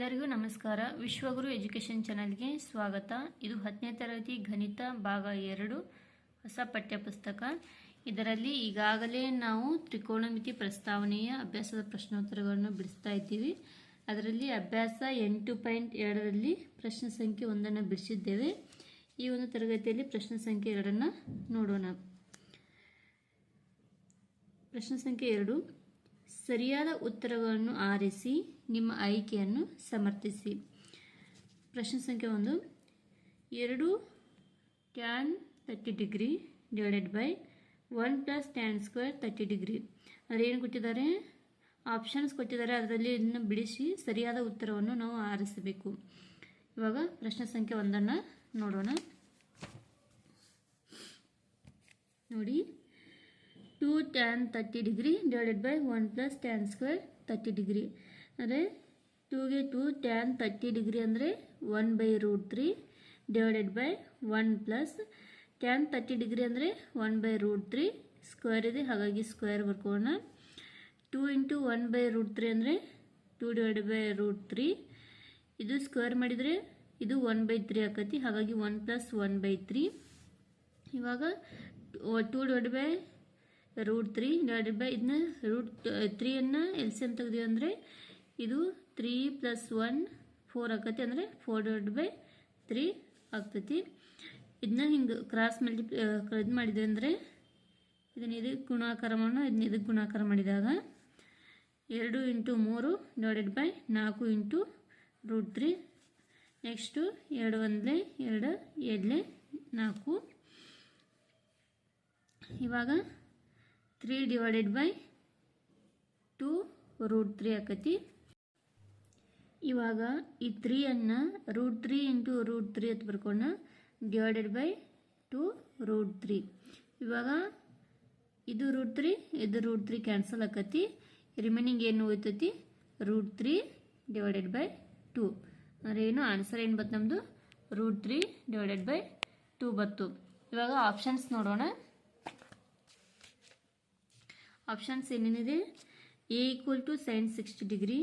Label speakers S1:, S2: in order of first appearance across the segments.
S1: ಎಲ್ಲರಿಗೂ ನಮಸ್ಕಾರ. ವಿಶ್ವಗುರು ಎಜುಕೇಷನ್ ಚಾನಲ್ಗೆ ಸ್ವಾಗತ. ಇದು ಹತ್ತನೇ ತರಗತಿ ಗಣಿತ ಭಾಗ ಎರಡು, ಹೊಸ ಪಠ್ಯಪುಸ್ತಕ. ಇದರಲ್ಲಿ ಈಗಾಗಲೇ ನಾವು ತ್ರಿಕೋಣಮಿತಿ ಪ್ರಸ್ತಾವನೆಯ ಅಭ್ಯಾಸದ ಪ್ರಶ್ನೋತ್ತರಗಳನ್ನು ಬಿಡಿಸ್ತಾ ಇದ್ದೀವಿ. ಅದರಲ್ಲಿ ಅಭ್ಯಾಸ ಎಂಟು ಪಾಯಿಂಟ್ ಎರಡರಲ್ಲಿ ಪ್ರಶ್ನೆ ಸಂಖ್ಯೆ ಒಂದನ್ನು ಬಿಡಿಸಿದ್ದೇವೆ. ಈ ಒಂದು ತರಗತಿಯಲ್ಲಿ ಪ್ರಶ್ನೆ ಸಂಖ್ಯೆ ಎರಡನ್ನು ನೋಡೋಣ. ಪ್ರಶ್ನೆ ಸಂಖ್ಯೆ ಎರಡು ಸರಿಯಾದ ಉತ್ತರಗಳನ್ನು ಆರಿಸಿ, ನಿಮ್ಮ ಆಯ್ಕೆಯನ್ನು ಸಮರ್ಥಿಸಿ. ಪ್ರಶ್ನೆ ಸಂಖ್ಯೆ ಒಂದು. ಎರಡು tan thirty degree divided by one plus tan square thirty degree ಅಂದರೆ ಏನು ಕೊಟ್ಟಿದ್ದಾರೆ? ಆಪ್ಷನ್ಸ್ ಕೊಟ್ಟಿದ್ದಾರೆ. ಅದರಲ್ಲಿ ಇದನ್ನು ಬಿಡಿಸಿ ಸರಿಯಾದ ಉತ್ತರವನ್ನು ನಾವು ಆರಿಸಬೇಕು. ಇವಾಗ ಪ್ರಶ್ನೆ ಸಂಖ್ಯೆ ಒಂದನ್ನು ನೋಡೋಣ. ನೋಡಿ. Two tan thirty degree divided by one plus tan square thirty degree ಅಂದರೆ ಟೂಗೆ ಟೂ ಟ್ಯಾನ್ ತರ್ಟಿ ಡಿಗ್ರಿ ಅಂದರೆ one by root three divided by one plus tan thirty degree ಅಂದರೆ one by root three square ಇದೆ. ಹಾಗಾಗಿ square ಬರ್ಕೋಣ two into one by root three ಅಂದರೆ two divided by root three ಇದು square ಮಾಡಿದರೆ ಇದು one by three ಆಕತಿ. ಹಾಗಾಗಿ one plus one by three ಇವಾಗ two divide by root three divided by ಇದನ್ನ ರೂಟ್ ತ್ರೀಯನ್ನು ಎಲ್ ಸಿ ಎಂ ತೆಗ್ದೀವಿ ಅಂದರೆ ಇದು ತ್ರೀ ಪ್ಲಸ್ ಒನ್ ಫೋರ್ ಆಕತಿ ಅಂದರೆ ಫೋರ್ ಡಿವೈಡ್ ಬೈ ತ್ರೀ ಆಗ್ತೈತಿ. ಇದನ್ನ ಹಿಂಗೆ ಕ್ರಾಸ್ ಮಲ್ಟಿ ಇದು ಮಾಡಿದ್ವಿ ಅಂದರೆ ಇದನ್ನ ಇದಕ್ಕೆ ಗುಣಾಕಾರ ಮಾಡೋಣ ಇದನ್ನ ಇದಕ್ಕೆ ಗುಣಾಕಾರ ಮಾಡಿದಾಗ ಎರಡು ಇಂಟು ಮೂರು ಡಿವೈಡೆಡ್ ಬೈ ನಾಲ್ಕು ಇಂಟು ರೂಟ್ ತ್ರೀ ನೆಕ್ಸ್ಟು ಎರಡು ಒಂದಲೇ ಎರಡು ಎರಡಲೇ ನಾಲ್ಕು. ಇವಾಗ three divided by two root three ಆಕತಿ. ಇವಾಗ ಈ ತ್ರೀಯನ್ನು root three into root three ಅಂತ ಬರ್ಕೋಣ. Divided by two root three ಇವಾಗ ಇದು ರೂಟ್ ತ್ರೀ ಇದು ರೂಟ್ ತ್ರೀ ಕ್ಯಾನ್ಸಲ್ ಆಕತಿ. ರಿಮೈನಿಂಗ್ ಏನು ಉಳಿತೈತಿ root three divided by two ಅಂದರೆ ಏನು? ಆನ್ಸರ್ ಏನು ಬತ್ತು ನಮ್ಮದು root three divided by two ಬತ್ತು. ಇವಾಗ ಆಪ್ಷನ್ಸ್ ನೋಡೋಣ. ಆಪ್ಷನ್ಸ್ ಏನೇನಿದೆ? A equal to sine sixty degree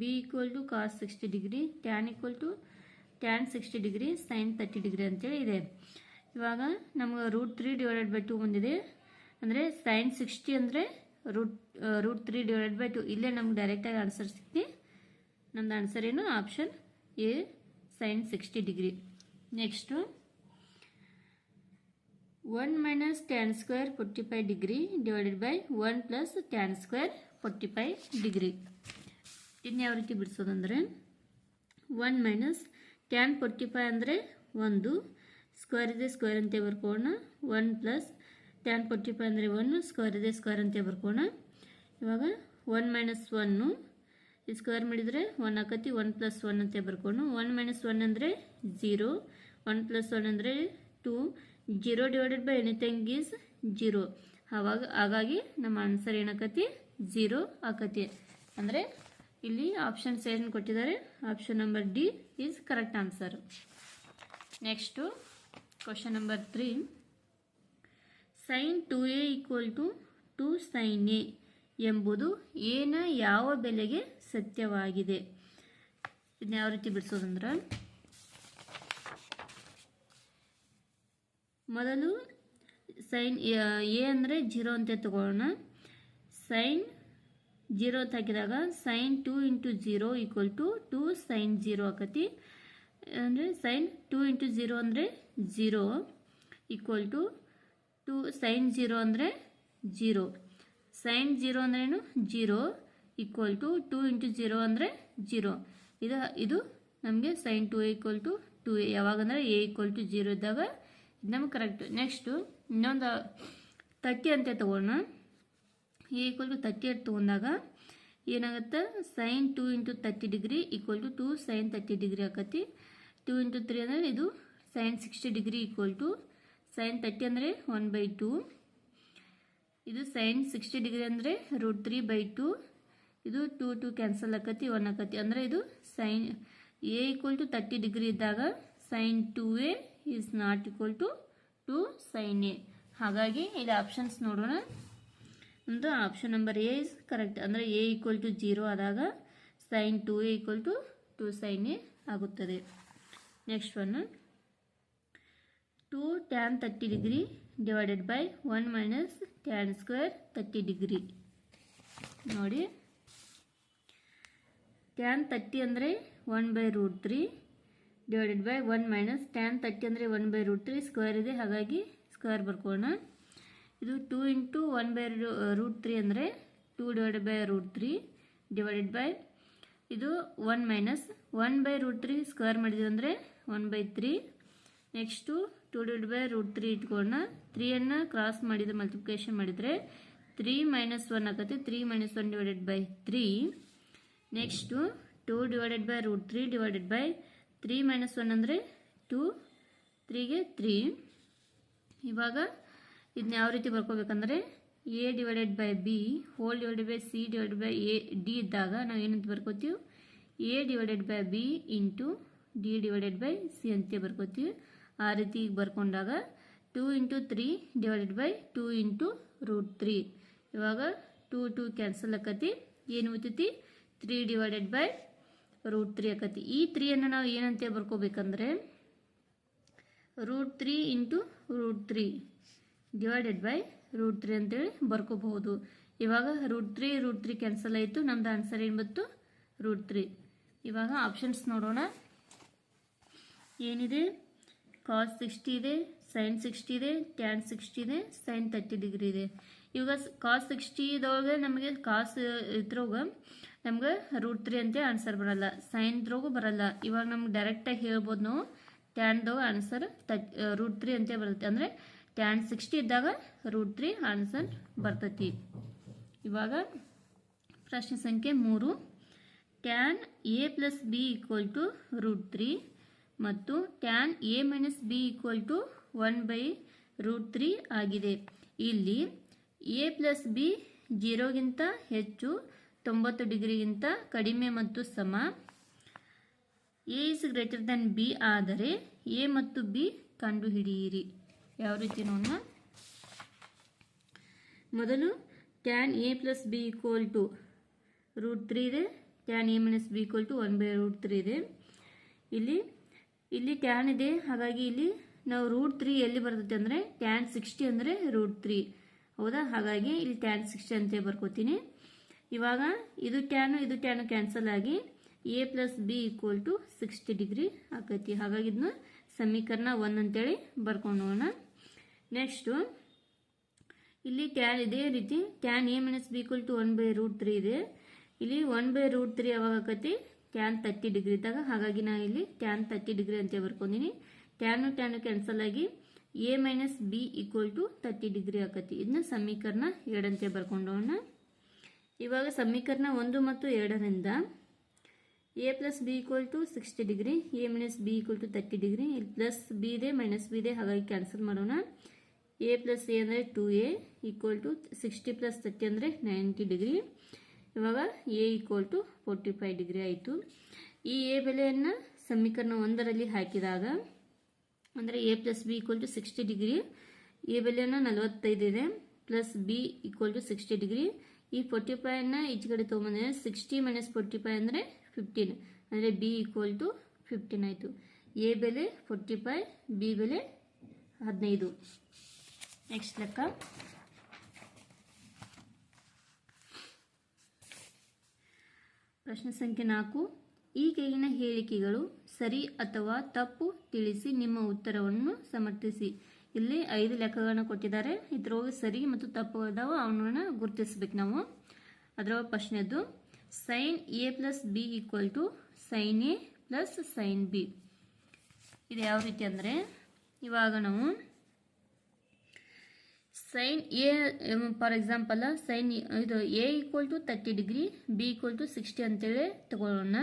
S1: B equal to cos sixty degree tan equal to tan sixty degree sine thirty degree ಅಂತೇಳಿ ಇದೆ. ಇವಾಗ ನಮಗೆ root three divided by two ಬಂದಿದೆ. ಅಂದರೆ ಸೈನ್ ಸಿಕ್ಸ್ಟಿ ಅಂದರೆ root root three divided by two ಇಲ್ಲೇ ನಮ್ಗೆ ಡೈರೆಕ್ಟಾಗಿ ಆನ್ಸರ್ ಸಿಕ್ತಿ. ನಮ್ದು ಆನ್ಸರ್ ಏನು? Option A sine sixty degree next one minus tan square forty degree degree by by one plus tan square forty five degree ಇನ್ನು ಯಾವ ರೀತಿ ಬಿಡಿಸೋದಂದರೆ one minus tan forty five ಅಂದರೆ ಒಂದು ಸ್ಕ್ವೇರ್ ಇದೆ ಸ್ಕ್ವೇರ್ ಅಂತ ಬರ್ಕೋಣ. One plus tan forty five ಅಂದರೆ one square ಇದೆ square ಅಂತ ಬರ್ಕೋಣ. ಇವಾಗ ಒನ್ ಮೈನಸ್ ಒನ್ನು ಸ್ಕ್ವೇರ್ ಮಾಡಿದರೆ ಒನ್ ಆಕತಿ ಒನ್ ಪ್ಲಸ್ ಒನ್ ಅಂತ ಬರ್ಕೊಂಡು ಒನ್ ಮೈನಸ್ ಒನ್ ಅಂದರೆ ಝೀರೋ ಒನ್ ಪ್ಲಸ್ ಒನ್ ಅಂದರೆ two zero divided by anything is zero. ಅವಾಗ ಹಾಗಾಗಿ ನಮ್ಮ ಆನ್ಸರ್ ಏನಾಕತಿ? ಜೀರೋ ಆಕತಿ. ಅಂದರೆ ಇಲ್ಲಿ ಆಪ್ಷನ್ಸ್ ಏನು ಕೊಟ್ಟಿದ್ದಾರೆ. Option number D is correct answer next question number three sine two A equal to two sine A ಎಂಬುದು ಏನ ಯಾವ ಬೆಲೆಗೆ ಸತ್ಯವಾಗಿದೆ? ಇದನ್ನ ಯಾವ ರೀತಿ ಬಿಡಿಸೋದಂದ್ರೆ ಮೊದಲು ಸೈನ್ ಎ ಅಂದರೆ ಜೀರೋ ಅಂತ ತಗೊಳ್ಳೋಣ. ಸೈನ್ ಜೀರೋ ಅಂತ ಹಾಕಿದಾಗ sine two into zero equal to two sine zero ಆಕತಿ. ಅಂದರೆ ಸೈನ್ ಟೂ ಇಂಟು ಜೀರೋ ಅಂದರೆ zero equal to two sine zero ಅಂದರೆ ಜೀರೋ. ಸೈನ್ ಜೀರೋ ಅಂದ್ರೇನು zero equal to two into zero ಅಂದರೆ ಜೀರೋ. ಇದು ಇದು ನಮಗೆ sine two equal to two A. ಯಾವಾಗಂದರೆ A equal to zero ಇದ್ದಾಗ ನಮ್ಗೆ ಕರೆಕ್ಟು ನೆಕ್ಸ್ಟು ಇನ್ನೊಂದು ತರ್ಟಿ ಅಂತ ತಗೊಳ್ಳೋಣ ಈಕ್ವಲ್ ಟು ತರ್ಟಿ ಏಟ್ ತೊಗೊಂಡಾಗ ಏನಾಗುತ್ತೆ? Sine two into thirty degree equal to two sine thirty degree ಆಕತಿ. ಟೂ ಇಂಟು ತ್ರೀ ಅಂದರೆ ಇದು sine sixty degree equal to sine thirty ಅಂದರೆ ಒನ್ ಬೈ ಟು ಇದು ಸೈನ್ ಸಿಕ್ಸ್ಟಿ ಡಿಗ್ರಿ ಅಂದರೆ root three by two ಇದು two two cancel ಆಕತಿ one ಆಕತಿ. ಅಂದರೆ ಇದು sine A equal to thirty degree ಇದ್ದಾಗ sine two A is not equal to two sine A ಹಾಗಾಗಿ ಇಲ್ಲಿ ಆಪ್ಷನ್ಸ್ ನೋಡೋಣ. ಒಂದು option number A is correct ಅಂದರೆ ಎ ಈಕ್ವಲ್ ಟು ಜೀರೋ ಆದಾಗ sine two A equal to two sine A ಆಗುತ್ತದೆ. Next one two tan thirty degree divided by one minus tan square thirty degree ನೋಡಿ. Tan thirty ಅಂದರೆ one by root three divided by one minus tan thirty ಅಂದರೆ one by root three square ಇದೆ. ಹಾಗಾಗಿ square ಬರ್ಕೋಣ ಇದು two into one by root three ಅಂದರೆ two divided by root three divided by ಇದು one minus one by root three square ಮಾಡಿದ್ವಿ ಅಂದರೆ one by three next two divide by root three ಇಟ್ಕೊಳ್ಳೋಣ. ತ್ರೀಯನ್ನು ಕ್ರಾಸ್ ಮಾಡಿದ multiplication ಮಾಡಿದರೆ three minus one ಆಗುತ್ತೆ three minus one divided by three next two divided by root three divided by three minus one ಅಂದರೆ two, ತ್ರೀಗೆ three. ಇವಾಗ ಇದನ್ನ ಯಾವ ರೀತಿ ಬರ್ಕೋಬೇಕಂದ್ರೆ A divided by B, whole divided by C divided by A, D ಇದ್ದಾಗ ನಾವು ಏನಂತ ಬರ್ಕೋತೀವಿ? A divided by B into D divided by C ಅಂತ ಬರ್ಕೋತೀವಿ. ಆ ರೀತಿ ಈಗ ಬರ್ಕೊಂಡಾಗ two into three divided by two into root three. ಇವಾಗ ಟೂ ಟೂ ಕ್ಯಾನ್ಸಲ್ ಆಕತಿ. ಏನು ಉತ್ತೈತಿ three divided by root three ಆಕತಿ. ಈ ತ್ರೀಯನ್ನು ನಾವು ಏನಂತ ಬರ್ಕೋಬೇಕಂದ್ರೆ root three into root three divided by root three ಅಂತೇಳಿ ಬರ್ಕೋಬಹುದು. ಇವಾಗ root three root three cancel ಆಯಿತು. ನಮ್ದು ಆನ್ಸರ್ ಏನು ಬಂತು? ರೂಟ್ ತ್ರೀ ಇವಾಗ ಆಪ್ಷನ್ಸ್ ನೋಡೋಣ. ಏನಿದೆ? ಕಾಸ್ ಸಿಕ್ಸ್ಟಿ ಇದೆ ಸೈನ್ ಸಿಕ್ಸ್ಟಿ ಇದೆ ಟ್ಯಾನ್ ಸಿಕ್ಸ್ಟಿ ಇದೆ ಸೈನ್ ತರ್ಟಿ ಡಿಗ್ರಿ ಇದೆ. ಇವಾಗ ಕಾಸ್ ಸಿಕ್ಸ್ಟಿದೊಳಗೆ ನಮಗೆ ಕಾಸ್ ಇದ್ರೊಳಗೆ ನಮ್ಗೆ ರೂಟ್ ತ್ರೀ ಅಂತ ಆನ್ಸರ್ ಬರಲ್ಲ. ಸೈನ್ದ್ರಾಗೂ ಬರಲ್ಲ. ಇವಾಗ ನಮ್ಗೆ ಡೈರೆಕ್ಟಾಗಿ ಹೇಳ್ಬೋದು ನಾವು. ಟ್ಯಾನ್ದಾಗ ಆನ್ಸರ್ ತಟ್ ರೂಟ್ ತ್ರೀ ಅಂತ ಬರುತ್ತೆ. ಅಂದರೆ ಟ್ಯಾನ್ ಸಿಕ್ಸ್ಟಿ ಇದ್ದಾಗ ರೂಟ್ ತ್ರೀ ಆನ್ಸರ್ ಬರ್ತೈತಿ. ಇವಾಗ ಪ್ರಶ್ನೆ ಸಂಖ್ಯೆ ಮೂರು. Tan A plus B equal to root three ಮತ್ತು tan A minus B equal to one by root three ಆಗಿದೆ. ಇಲ್ಲಿ ಎ ಪ್ಲಸ್ ಬಿ ಜೀರೋಗಿಂತ ಹೆಚ್ಚು ತೊಂಬತ್ತು ಡಿಗ್ರಿಗಿಂತ ಕಡಿಮೆ ಮತ್ತು ಸಮ. A is greater than B ಆದರೆ ಎ ಮತ್ತು ಬಿ ಕಂಡುಹಿಡಿಯಿರಿ. ಯಾವ ರೀತಿ ನೋಡೋಣ ಮೊದಲು tan A plus B equal to root three ಇದೆ. Tan A minus B equal to one by root three ಇದೆ. ಇಲ್ಲಿ ಇಲ್ಲಿ ಟ್ಯಾನ್ ಇದೆ. ಹಾಗಾಗಿ ಇಲ್ಲಿ ನಾವು ರೂಟ್ ತ್ರೀ ಎಲ್ಲಿ ಬರ್ತೈತೆ ಅಂದರೆ ಟ್ಯಾನ್ ಸಿಕ್ಸ್ಟಿ ಅಂದರೆ ರೂಟ್ ತ್ರೀ ಹೌದಾ? ಹಾಗಾಗಿ ಇಲ್ಲಿ ಟ್ಯಾನ್ ಸಿಕ್ಸ್ಟಿ ಅಂತ ಬರ್ಕೋತೀನಿ. ಇವಾಗ ಇದು ಟ್ಯಾನು ಇದು ಟ್ಯಾನು ಕ್ಯಾನ್ಸಲ್ ಆಗಿ A plus B equal to sixty degree ಆಕೈತಿ. ಹಾಗಾಗಿ ಇದನ್ನ ಸಮೀಕರಣ ಒನ್ ಅಂತೇಳಿ ಬರ್ಕೊಂಡು ಹೋಗೋಣ ನೆಕ್ಸ್ಟು ಇಲ್ಲಿ ಟ್ಯಾನ್ ಇದೇ ರೀತಿ tan A minus B equal to one by root three ಇದೆ. ಇಲ್ಲಿ ಒನ್ ಬೈ ರೂಟ್ ತ್ರೀ ಯಾವಾಗ ಆಕತಿ? ಟ್ಯಾನ್ ತರ್ಟಿ ಡಿಗ್ರಿ ಇದ್ದಾಗ. ಹಾಗಾಗಿ ನಾನು ಇಲ್ಲಿ ಟ್ಯಾನ್ ತರ್ಟಿ ಡಿಗ್ರಿ ಅಂತ ಬರ್ಕೊಂಡಿನಿ. ಟ್ಯಾನು ಟ್ಯಾನು ಕ್ಯಾನ್ಸಲ್ ಆಗಿ A minus B equal to thirty degree ಆಕತಿ. ಇದನ್ನ ಸಮೀಕರಣ ಎರಡಂತೆ ಬರ್ಕೊಂಡೋಣ ಇವಾಗ ಸಮೀಕರಣ ಒಂದು ಮತ್ತು ಎರಡರಿಂದ A plus B equal to sixty degree A minus B equal to thirty degree ಇಲ್ಲಿ ಪ್ಲಸ್ ಬಿ ಇದೆ ಮೈನಸ್ ಬಿ ಇದೆ, ಹಾಗಾಗಿ ಕ್ಯಾನ್ಸಲ್ ಮಾಡೋಣ. ಎ ಪ್ಲಸ್ ಎ ಅಂದರೆ two A equal to sixty plus thirty ಅಂದರೆ ನೈಂಟಿ ಡಿಗ್ರಿ ಇವಾಗ A equal to forty five degree ಆಯಿತು. ಈ ಎ ಬೆಲೆಯನ್ನು ಸಮೀಕರಣ ಒಂದರಲ್ಲಿ ಹಾಕಿದಾಗ, ಅಂದರೆ A plus B equal to sixty degree A ಬೆಲೆಯನ್ನು ನಲವತ್ತೈದು ಇದೆ plus B equal to sixty degree ಈ ಫೋರ್ಟಿ ಫೈವ್ನ ಈಚೆ ಕಡೆ ತೊಗೊಂಬಂದ್ರೆ ಸಿಕ್ಸ್ಟಿ ಮೈನಸ್ ಫೋರ್ಟಿ ಫೈವ್ ಅಂದರೆ ಫಿಫ್ಟೀನ್ ಅಂದರೆ ಬಿ ಈಕ್ವಲ್ ಟು ಫಿಫ್ಟೀನ್ ಆಯಿತು. ಎ ಬೆಲೆ ಫೋರ್ಟಿ ಫೈವ್ ಬಿ ಬೆಲೆ ಹದಿನೈದು. ನೆಕ್ಸ್ಟ್ ಲೆಕ್ಕ. ಪ್ರಶ್ನೆ ಸಂಖ್ಯೆ ನಾಲ್ಕು. ಈ ಕೆಳಗಿನ ಹೇಳಿಕೆಗಳು ಸರಿ ಅಥವಾ ತಪ್ಪು ತಿಳಿಸಿ ನಿಮ್ಮ ಉತ್ತರವನ್ನು ಸಮರ್ಥಿಸಿ. ಇಲ್ಲಿ ಐದು ಲೆಕ್ಕಗಳನ್ನ ಕೊಟ್ಟಿದ್ದಾರೆ. ಇದ್ರೊಳಗೆ ಸರಿ ಮತ್ತು ತಪ್ಪು ಇದಾವೆ ಅವನ್ನ ಗುರುತಿಸ್ಬೇಕು ನಾವು. ಅದರ ಪ್ರಶ್ನೆದು sine A plus B equal to sine A plus sine B ಇದು ಯಾವ ರೀತಿ ಅಂದರೆ, ಇವಾಗ ನಾವು sine A for example sine ಇದು A equal to thirty degree B equal to sixty ಅಂತೇಳಿ ತಗೊಳ್ಳೋಣ.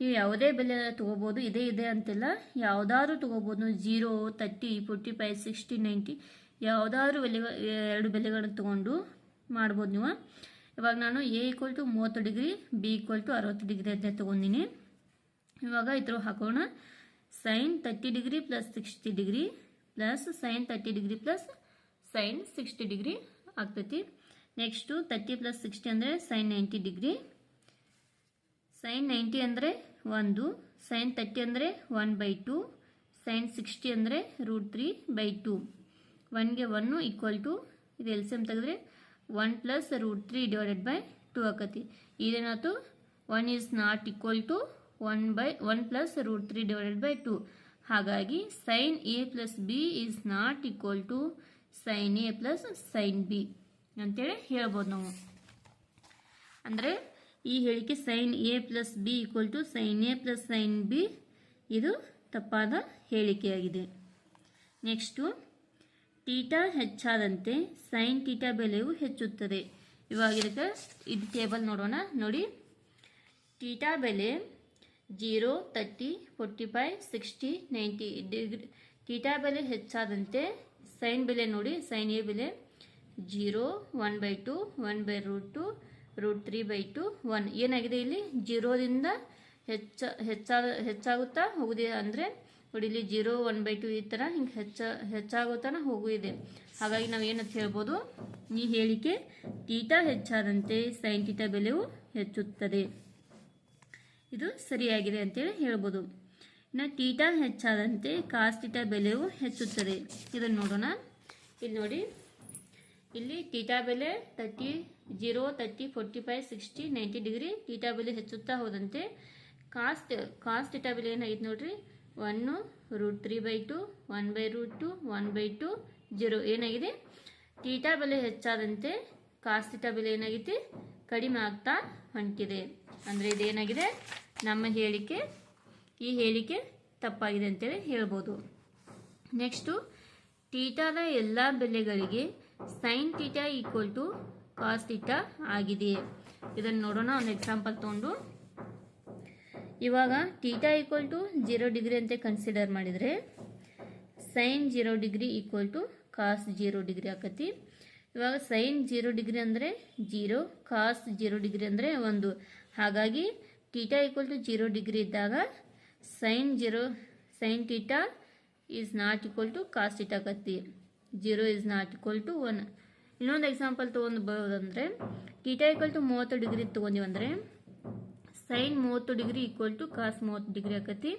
S1: ನೀವು ಯಾವುದೇ ಬೆಲೆ ತೊಗೋಬೋದು, ಇದೇ, ಇದೆ ಅಂತಿಲ್ಲ ಯಾವುದಾದ್ರು ತೊಗೋಬೋದು. Zero thirty forty five sixty ninety ಯಾವುದಾದ್ರು ಬೆಲೆ ಎರಡು ಬೆಲೆಗಳನ್ನು ತೊಗೊಂಡು ಮಾಡ್ಬೋದು ನೀವು. ಇವಾಗ ನಾನು ಎ ಈಕ್ವಲ್ ಟು ಮೂವತ್ತು ಡಿಗ್ರಿ ಬಿ ಈಕ್ವಲ್ ಟು ಅರವತ್ತು ಡಿಗ್ರಿ ಅಂತ ತೊಗೊಂಡಿನಿ. ಇವಾಗ ಇದ್ರ ಹಾಕೋಣ. Sine thirty degree plus sixty degree plus sine thirty degree plus sine sixty degree ಆಗ್ತೈತಿ. ನೆಕ್ಸ್ಟು ತರ್ಟಿ ಪ್ಲಸ್ ಸಿಕ್ಸ್ಟಿ ಅಂದರೆ sine ninety degree. Sine ninety ಅಂದರೆ ಒಂದು ಸೈನ್ ತರ್ಟಿ ಅಂದರೆ one by two sine sixty ಅಂದರೆ ರೂಟ್ ತ್ರೀ ಬೈ ಟು ಒನ್ಗೆ one equal to ಇದು L C M ತೆಗೆದ್ರೆ one plus root three divided by two ಆಕತಿ. ಇದೇನಾಯ್ತು? One is not equal to one by one plus root three divided by two ಹಾಗಾಗಿ sine A plus B is not equal to sine A plus sine B ಅಂತೇಳಿ ಹೇಳ್ಬೋದು ನಾವು. ಅಂದರೆ ಈ ಹೇಳಿಕೆ sine A plus B equal to sine A plus sine B ಇದು ತಪ್ಪಾದ ಹೇಳಿಕೆಯಾಗಿದೆ. ನೆಕ್ಸ್ಟು ಟೀಟಾ ಹೆಚ್ಚಾದಂತೆ ಸೈನ್ ಟೀಟಾ ಬೆಲೆಯು ಹೆಚ್ಚುತ್ತದೆ. ಇವಾಗ ಇದಕ್ಕೆ, ಇದು ಟೇಬಲ್ ನೋಡೋಣ. ನೋಡಿ ಟೀಟಾ ಬೆಲೆ zero, thirty forty five sixty, ninety degree theta ಬೆಲೆ ಹೆಚ್ಚಾದಂತೆ ಸೈನ್ ಬೆಲೆ ನೋಡಿ ಸೈನ್ ಎ ಬೆಲೆ zero, one by two, one by root two root three by two one ಏನಾಗಿದೆ ಇಲ್ಲಿ? ಜೀರೋದಿಂದ ಹೆಚ್ಚ ಹೆಚ್ಚಾಗ ಹೆಚ್ಚಾಗುತ್ತಾ ಹೋಗಿದೆ ಅಂದರೆ ನೋಡಿ ಇಲ್ಲಿ ಜೀರೋ ಒನ್ ಬೈ ಟು ಈ ಥರ ಹಿಂಗೆ ಹೆಚ್ಚ, ಹೆಚ್ಚಾಗುತ್ತಾನ ಹೋಗಿದೆ ಹಾಗಾಗಿ ನಾವು ಏನಂತ ಹೇಳ್ಬೋದು? ಈ ಹೇಳಿಕೆ ಟೀಟಾ ಹೆಚ್ಚಾದಂತೆ ಸೈನ್ ಟೀಟಾ ಬೆಲೆಯು ಹೆಚ್ಚುತ್ತದೆ. ಇದು ಸರಿಯಾಗಿದೆ ಅಂತೇಳಿ ಹೇಳ್ಬೋದು. ಇನ್ನು ಟೀಟಾ ಹೆಚ್ಚಾದಂತೆ ಕಾಸ್ ಟೀಟಾ ಬೆಲೆಯು ಹೆಚ್ಚುತ್ತದೆ. ಇದನ್ನು ನೋಡೋಣ. ಇಲ್ಲಿ ನೋಡಿ. ಇಲ್ಲಿ ಟೀಟಾ ಬೆಲೆ thirty zero thirty forty five sixty ninety degree theta ಬೆಲೆ ಹೆಚ್ಚುತ್ತಾ ಹೋದಂತೆ. ಕಾಸ್ಟ್ ಕಾಸ್ಟ್ ಟೀಟಾ ಬೆಲೆ ಏನಾಗಿತ್ತು ನೋಡ್ರಿ? One root three by two one by root two one by two zero ಏನಾಗಿದೆ? ಟೀಟಾ ಬೆಲೆ ಹೆಚ್ಚಾದಂತೆ ಕಾಸ್ಟ್ ಟೀಟಾ ಬೆಲೆ ಏನಾಗಿದೆ ಕಡಿಮೆ ಆಗ್ತಾ ಹೊಂಟಿದೆ. ಅಂದರೆ ಇದೇನಾಗಿದೆ? ನಮ್ಮ ಹೇಳಿಕೆ, ಈ ಹೇಳಿಕೆ ತಪ್ಪಾಗಿದೆ ಅಂತೇಳಿ ಹೇಳ್ಬೋದು. ನೆಕ್ಸ್ಟು ಟೀಟಾದ ಎಲ್ಲ ಬೆಲೆಗಳಿಗೆ sine theta equal to cos theta ಆಗಿದೆ. ಇದನ್ನು ನೋಡೋಣ, ಒಂದು ಎಕ್ಸಾಂಪಲ್ ತೊಗೊಂಡು. ಇವಾಗ theta equal to zero degree ಅಂತ ಕನ್ಸಿಡರ್ ಮಾಡಿದರೆ sine zero degree equal to cos zero degree ಆಕತಿ. ಇವಾಗ ಸೈನ್ ಜೀರೋ ಡಿಗ್ರಿ ಅಂದರೆ ಜೀರೋ ಕಾಸ್ ಜೀರೋ ಡಿಗ್ರಿ ಅಂದರೆ ಒಂದು. ಹಾಗಾಗಿ theta equal to zero degree ಇದ್ದಾಗ sine zero sine theta is not equal to cos theta ಆಕತಿ. Zero is not equal to one ಇನ್ನೊಂದು example ತೊಗೊಂಡು ಬರೋದಂದರೆ ಟೀಟಾ ಈಕ್ವಲ್ ಟು ಮೂವತ್ತು ಡಿಗ್ರಿ ತೊಗೊಂಡಿವಂದರೆ ಸೈನ್ ಮೂವತ್ತು ಡಿಗ್ರಿ ಈಕ್ವಲ್ ಟು ಕಾಸ್ ಮೂವತ್ತು degree ಆಕತಿ.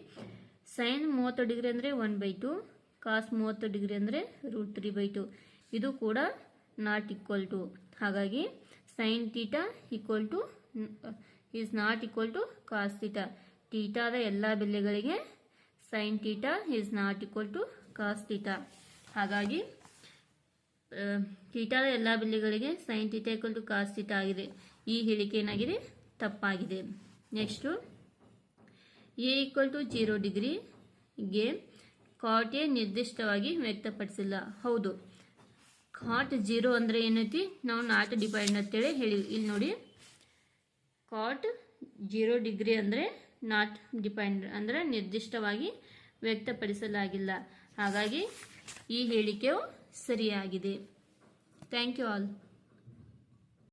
S1: ಸೈನ್ ಮೂವತ್ತು ಡಿಗ್ರಿ ಅಂದರೆ ಒನ್ ಬೈ ಟು ಕಾಸ್ ಮೂವತ್ತು ಡಿಗ್ರಿ ಅಂದರೆ ರೂಟ್ ತ್ರೀ ಬೈ ಟು ಇದು ಕೂಡ ನಾಟ್ ಈಕ್ವಲ್ ಟು ಹಾಗಾಗಿ sine theta equal to is not equal to cos theta ಟೀಟಾದ ಎಲ್ಲ ಬೆಲೆಗಳಿಗೆ sine theta is not equal to cos theta ಹಾಗಾಗಿ ಟೀಟಾದ ಎಲ್ಲ ಬಿಲ್ಲುಗಳಿಗೆ sine theta equal to cos theta ಆಗಿದೆ. ಈ ಹೇಳಿಕೆ ಏನಾಗಿದೆ? ತಪ್ಪಾಗಿದೆ. Next a equal to zero ಡಿಗ್ರಿಗೆ ಕಾಟ್ ಎ ನಿರ್ದಿಷ್ಟವಾಗಿ ವ್ಯಕ್ತಪಡಿಸಿಲ್ಲ. ಹೌದು. ಕಾಟ್ ಜೀರೋ ಅಂದರೆ ಏನೈತಿ? ನಾವು ನಾಟ್ ಡಿಪೆಂಡ್ ಅಂತೇಳಿ ಹೇಳಿ, ಇಲ್ಲಿ ನೋಡಿ. ಕಾಟ್ ಜೀರೋ ಡಿಗ್ರಿ ಅಂದರೆ ನಾಟ್ ಡಿಪೆಂಡ್ ಅಂದರೆ ನಿರ್ದಿಷ್ಟವಾಗಿ ವ್ಯಕ್ತಪಡಿಸಲಾಗಿಲ್ಲ. ಹಾಗಾಗಿ ಈ ಹೇಳಿಕೆಯು ಸರಿಯಾಗಿದೆ. Thank you all